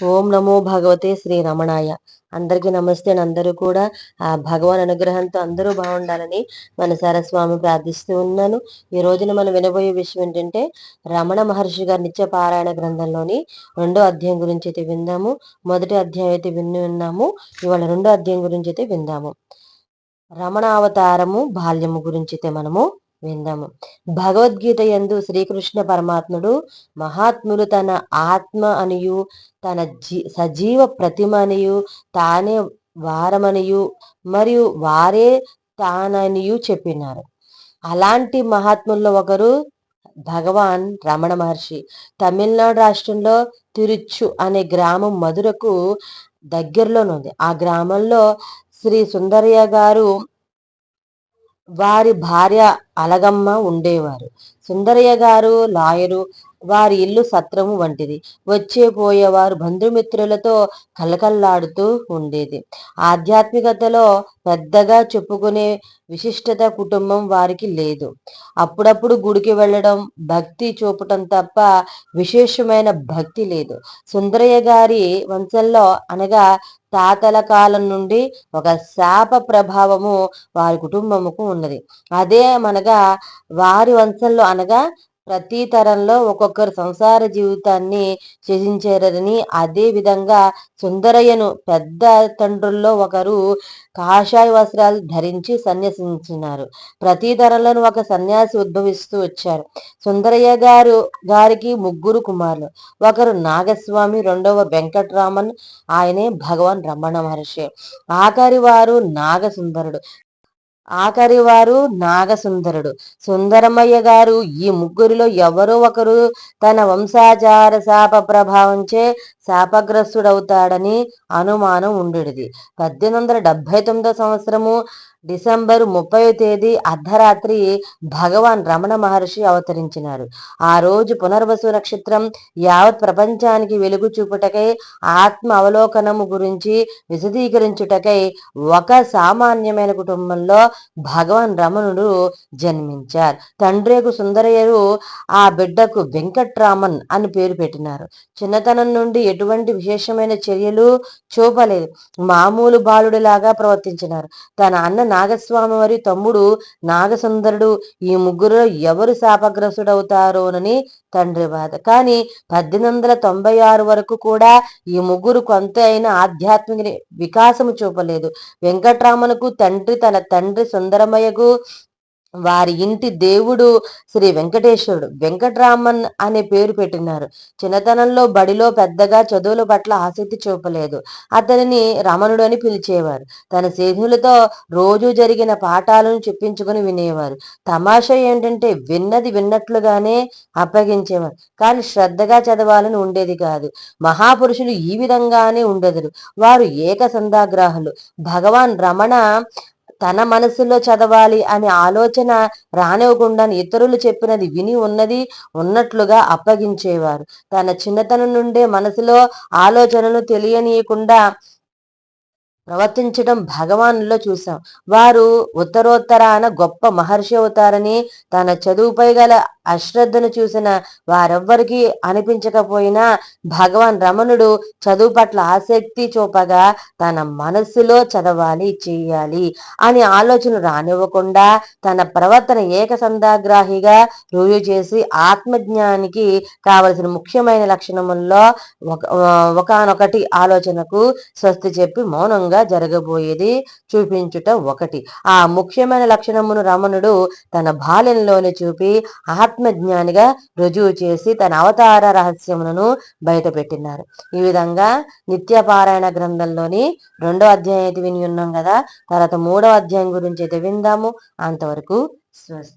ఓం నమో భగవతే శ్రీ రమణాయ. అందరికీ నమస్తే అందరూ కూడా ఆ భగవాన్ అనుగ్రహంతో అందరూ బాగుండాలని మన సరస్వామి ప్రార్థిస్తూ ఉన్నాను. ఈ రోజున మనం వినబోయే విషయం ఏంటంటే రమణ మహర్షి గారి నిత్య పారాయణ గ్రంథంలోని రెండో అధ్యాయం గురించి అయితే విందాము. మొదటి అధ్యాయం అయితే విని ఉన్నాము. ఇవాళ రెండో అధ్యాయం గురించి అయితే విందాము. రమణ అవతారము బాల్యము గురించి అయితే మనము విందాము. భగవద్గీత ఎందు శ్రీకృష్ణ పరమాత్ముడు మహాత్ములు తన ఆత్మ అనియు తన జీ సజీవ ప్రతిమ అనియు తానే వారమనియు మరియు వారే తాననియు చెప్పినారు. అలాంటి మహాత్ముల్లో ఒకరు భగవాన్ రమణ మహర్షి. తమిళనాడు రాష్ట్రంలో తిరుచు అనే గ్రామం మధురకు దగ్గరలోనుంది. ఆ గ్రామంలో శ్రీ సుందరయ్య గారు వారి భార్య అలగమ్మ ఉండేవారు. సుందరయ్య గారు లాయరు వారి ఇల్లు సత్రము వంటిది. వచ్చే పోయేవారు బంధుమిత్రులతో కలకల్లాడుతూ ఉండేది. ఆధ్యాత్మికతలో పెద్దగా చెప్పుకునే విశిష్టత కుటుంబం వారికి లేదు. అప్పుడప్పుడు గుడికి వెళ్ళడం భక్తి చూపటం తప్ప విశేషమైన భక్తి లేదు. సుందరయ్య గారి వంశంలో అనగా తాతల కాలం నుండి ఒక శాప ప్రభావము వారి కుటుంబముకు ఉన్నది. అదే మనగా వారి వంశంలో అనగా ప్రతి తరంలో ఒక్కొక్కరు సంసార జీవితాన్ని త్యజించారని అదే విధంగా సుందరయ్యను పెద్ద తండ్రుల్లో ఒకరు కాషాయ వస్త్రాలు ధరించి సన్యసించినారు. ప్రతి తరంలోనూ ఒక సన్యాసి ఉద్భవిస్తూ వచ్చారు. సుందరయ్య గారు గారికి ముగ్గురు కుమారులు. ఒకరు నాగస్వామి రెండవ వెంకట్రామన్ ఆయనే భగవాన్ రమణ మహర్షి. ఆఖరి వారు నాగసుందరుడు. ఆఖరి వారు నాగసుందరుడు. సుందరమయ్య గారు ఈ ముగ్గురిలో ఎవరో ఒకరు తన వంశాచార శాప ప్రభావంచే శాపగ్రస్తుడవుతాడని అనుమానం ఉండేది పద్దెనిమిది వందల డెబ్బై తొమ్మిదో సంవత్సరము డిసెంబర్ ముప్పై తేదీ అర్ధరాత్రి భగవాన్ రమణ మహర్షి అవతరించినారు ఆ రోజు పునర్వసు నక్షత్రం యావత్ ప్రపంచానికి వెలుగు చూపుటకై ఆత్మ అవలోకనము గురించి విశదీకరించుటకై ఒక సామాన్యమైన కుటుంబంలో భగవాన్ రమణుడు జన్మించారు. తండ్రేకు సుందరయ్యరు ఆ బిడ్డకు వెంకట్రామన్ అని పేరు పెట్టినారు. చిన్నతనం నుండి ఎటువంటి విశేషమైన చర్యలు చూపలేదు. మామూలు బాలుడిలాగా ప్రవర్తించినారు. తన అన్న నాగస్వామి వారి తమ్ముడు నాగసుందరుడు ఈ ముగ్గురు ఎవరు శాపగ్రస్తుడవుతారోనని తండ్రి బాధ. కానీ పద్దెనిమిది వందల తొంభై ఆరు వరకు కూడా ఈ ముగ్గురు కొంత అయిన ఆధ్యాత్మిక వికాసము చూపలేదు. వెంకట్రామనకు తండ్రి తన తండ్రి సుందరమయ్యకు వారి ఇంటి దేవుడు శ్రీ వెంకటేశ్వరుడు. వెంకటరామన్ అనే పేరు పెట్టినారు. చిన్నతనంలో బడిలో పెద్దగా చదువుల పట్ల ఆసక్తి చూపలేదు. అతనిని రమణుడు అని పిలిచేవారు. తన స్నేహితులతో రోజు జరిగిన పాఠాలను చెప్పించుకుని వినేవారు. తమాషా ఏంటంటే విన్నది విన్నట్లుగానే అప్పగించేవారు. కానీ శ్రద్ధగా చదవాలని ఉండేది కాదు. మహాపురుషులు ఈ విధంగానే ఉండేది వారు ఏక సందాగ్రాహులు భగవాన్ రమణ తన మనసులో చదవాలి అనే ఆలోచన రానివ్వకుండా ఇతరులు చెప్పినది విని ఉన్నది ఉన్నట్లుగా అప్పగించేవారు. తన చిన్నతనం నుండే మనసులో ఆలోచనలు తెలియనీయకుండా ప్రవర్తించడం భగవానులో చూశాం వారు ఉత్తరోత్తరాన గొప్ప మహర్షి అవుతారని తన చదువుపై గల అశ్రద్ధను చూసిన వారెవ్వరికీ అనిపించకపోయినా భగవాన్ రమణుడు చదువు పట్ల ఆసక్తి చూపగా తన మనస్సులో చదవాలి చేయాలి అని ఆలోచన రానివ్వకుండా తన ప్రవర్తన ఏకసంధాగ్రాహిగా రుజువు చేసి ఆత్మజ్ఞానికి కావలసిన ముఖ్యమైన లక్షణముల్లో ఒక ఒకనొకటి ఆలోచనకు స్వస్తి చెప్పి మౌనంగా జరగబోయేది చూపించుట ఒకటి. ఆ ముఖ్యమైన లక్షణమును రమణుడు తన బాల్యంలోనే చూపి ఆత్మజ్ఞానిగా రుజువు చేసి తన అవతార రహస్యములను బయటపెట్టినారు. ఈ విధంగా నిత్యపారాయణ గ్రంథంలోని రెండో అధ్యాయం అయితే విని ఉన్నాం కదా తర్వాత మూడో అధ్యాయం గురించి అయితే విందాము. అంతవరకు స్వస్తి.